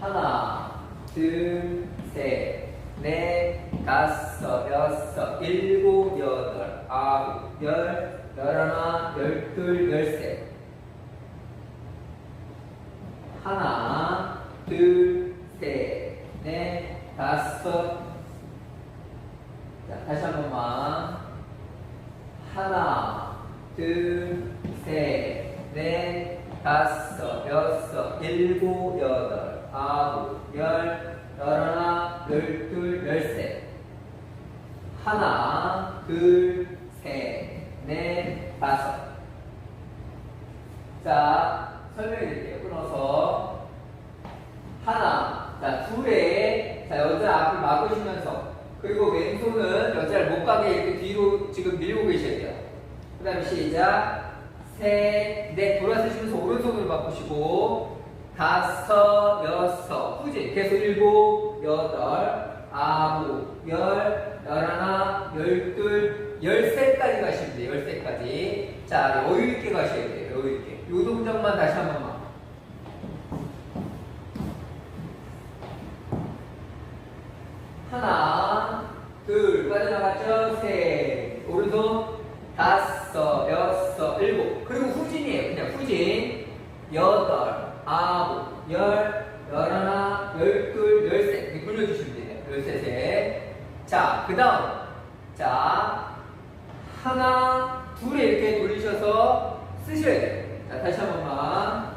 하나, 둘, 셋, 넷, 다섯, 여섯, 일곱, 여덟, 아홉, 열, 열하나, 열둘, 열셋. 하나, 둘, 셋, 넷, 다섯. 자, 다시 한 번만. 하나, 둘, 셋, 넷, 다섯, 여섯, 일곱, 여덟. 아홉, 열, 열하나, 열둘, 열셋. 하나, 둘, 셋, 넷, 다섯. 자, 설명해 드릴게요. 끊어서. 하나, 자, 둘에, 자, 여자 앞을 막으시면서, 그리고 왼손은 여자를 못 가게 이렇게 뒤로 지금 밀고 계셔야 돼요. 그 다음에 시작. 셋, 넷, 돌아서시면서 오른손으로 바꾸시고, 다섯, 여섯, 후진. 계속 일곱, 여덟, 아홉, 열, 열하나, 열둘, 열셋까지 가시면 돼요. 열셋까지. 자, 여유있게 가셔야 돼요. 여유있게. 요 동작만 다시 한 번만. 하나, 둘, 빠져나갔죠? 셋, 오른손, 다섯, 여섯, 일곱. 그리고 후진이에요. 그냥 후진. 여덟, 아홉, 열, 열하나, 열둘, 열셋. 이렇게 굴려주시면 돼요. 열셋에. 자, 그 다음. 자, 하나, 둘에 이렇게 돌리셔서 쓰셔야 돼요. 자, 다시 한 번만.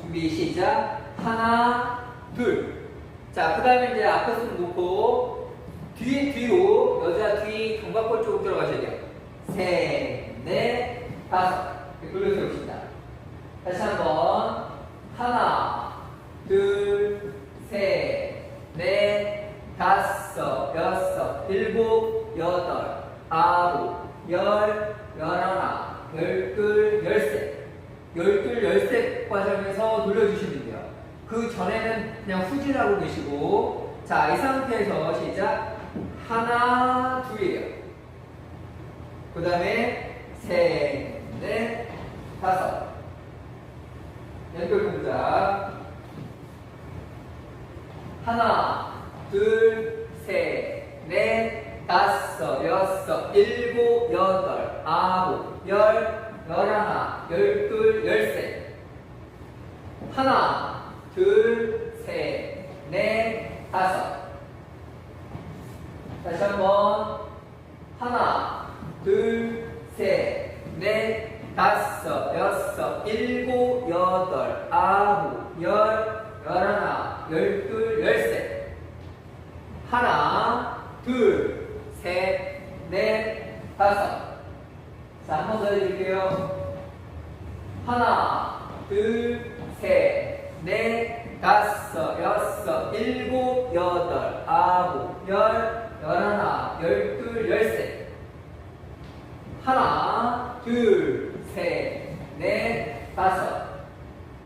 준비, 시작. 하나, 둘. 자, 그 다음에 이제 앞에 손 놓고, 뒤에 뒤로, 여자 뒤 견갑골 쪽으로 들어가셔야 돼요. 셋, 넷, 다섯. 이렇게 돌려세우십니다. 다시 한 번. 하나, 아홉, 열, 열하나, 열둘, 열셋. 열둘, 열셋 과정에서 눌러주시면 돼요. 그 전에는 그냥 후진하고 계시고, 자, 이 상태에서 시작. 하나, 둘이에요. 그 다음에 셋, 넷, 다섯. 연결 동작. 하나, 둘, 셋, 넷, 다섯, 여섯, 일곱, 여덟, 아홉, 열, 열하나, 열둘, 열셋. 하나, 둘, 셋, 넷, 다섯. 다시 한번. 하나, 둘, 셋, 넷, 다섯, 여섯, 일곱, 여덟, 아홉, 열, 열하나, 열둘, 열셋. 하나, 둘, 셋, 넷, 다섯. 자, 한 번 더 해드릴게요. 하나, 둘, 셋, 넷, 다섯, 여섯, 일곱, 여덟, 아홉, 열, 열하나, 열둘, 열셋. 하나, 둘, 셋, 넷, 다섯.